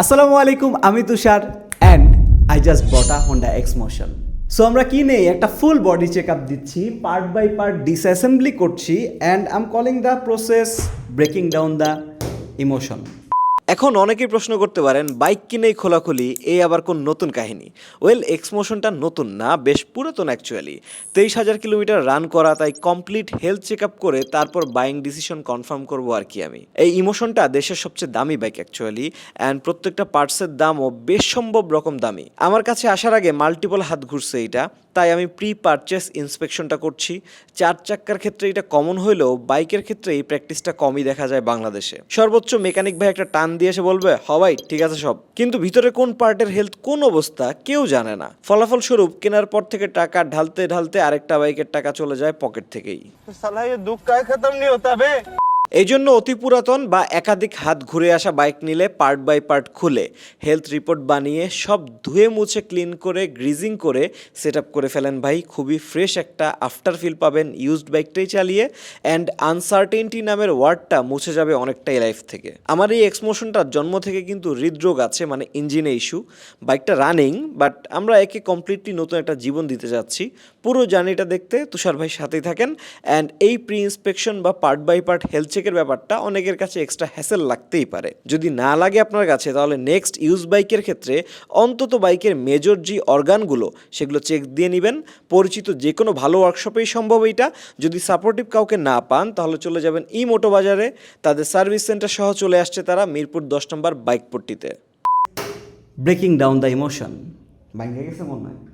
আসসালামু আলাইকুম, আমি Tushar and I just bought a Honda X Motion so আমরা কি নেই? একটা ফুল বডি চেক আপ দিচ্ছি পার্ট বাই পার্ট ডিসঅ্যাসেম্বলি করছি and I am calling the process breaking down the emotion এখন অনেকেই প্রশ্ন করতে পারেন, বাইক কিনেই খোলাখুলি এই আবার কোন নতুন কাহিনী? ওয়েল, এক্সমোশনটা নতুন না, বেশ পুরাতন অ্যাকচুয়ালি তেইশ হাজার কিলোমিটার রান করা, তাই কমপ্লিট হেলথ চেক আপ করে তারপর বাইং ডিসিশন কনফার্ম করব আর কি আমি। এই ইমোশনটা দেশের সবচেয়ে দামি বাইক অ্যাকচুয়ালি অ্যান্ড প্রত্যেকটা পার্টসের দামও বেশ সম্ভব রকম দামি। আমার কাছে আসার আগে মাল্টিপল হাত ঘুরছে এটা তাই আমি প্রি পারচেস ইন্সপেকশনটা করছি। চার চাক্কার ক্ষেত্রে এটা কমন হলেও বাইকের ক্ষেত্রে এই প্র্যাকটিসটা কমই দেখা যায় বাংলাদেশে। সর্বোচ্চ মেকানিক ভাই একটা টান দিয়ে এসে বলবে হওয়াই ঠিক আছে সব। কিন্তু ভিতরে কোন পার্টের হেলথ কোন অবস্থা, কেউ জানে না। ফলাফল স্বরূপ কেনার পর থেকে টাকা ঢালতে ঢালতে আরেকটা বাইকের টাকা চলে যায় পকেট থেকেই। দুঃখ খতম নি এই জন্য অতি পুরাতন বা একাধিক হাত ঘুরে আসা বাইক নিলে পার্ট বাই পার্ট খুলে হেলথ রিপোর্ট বানিয়ে সব ধুয়ে মুছে ক্লিন করে, গ্রিজিং করে সেট করে ফেলেন ভাই। খুবই ফ্রেশ একটা আফটার ফিল পাবেন ইউজড বাইকটাই চালিয়ে অ্যান্ড আনসার্টেনটি নামের ওয়ার্ডটা মুছে যাবে অনেকটাই লাইফ থেকে। আমার এই এক্সমোশনটার জন্ম থেকে কিন্তু হৃদরোগ আছে মানে ইঞ্জিনে ইস্যু বাইকটা রানিং বাট আমরা একে কমপ্লিটলি নতুন একটা জীবন দিতে যাচ্ছি। পুরো জার্নিটা দেখতে তুষার ভাই সাথেই থাকেন অ্যান্ড এই প্রি ইন্সপেকশন বা পার্ট বাই পার্ট হেলথ চেকের ব্যাপারটা অনেকের কাছে এক্সট্রা হ্যাসেল লাগতেই পারে। যদি না লাগে আপনার কাছে, তাহলে নেক্সট ইউজ বাইকের ক্ষেত্রে অন্তত বাইকের মেজর যে অর্গানগুলো সেগুলো চেক দিয়ে নেবেন। পরিচিত যে কোনো ভালো ওয়ার্কশপেই সম্ভব এইটা। যদি সাপোর্টিভ কাউকে না পান, তাহলে চলে যাবেন ই মোটো বাজারে। তাদের সার্ভিস সেন্টার সহ চলে আসছে তারা মিরপুর দশ নম্বর bike পট্টিতে। Breaking down the emotion bike গেছে মনে হয়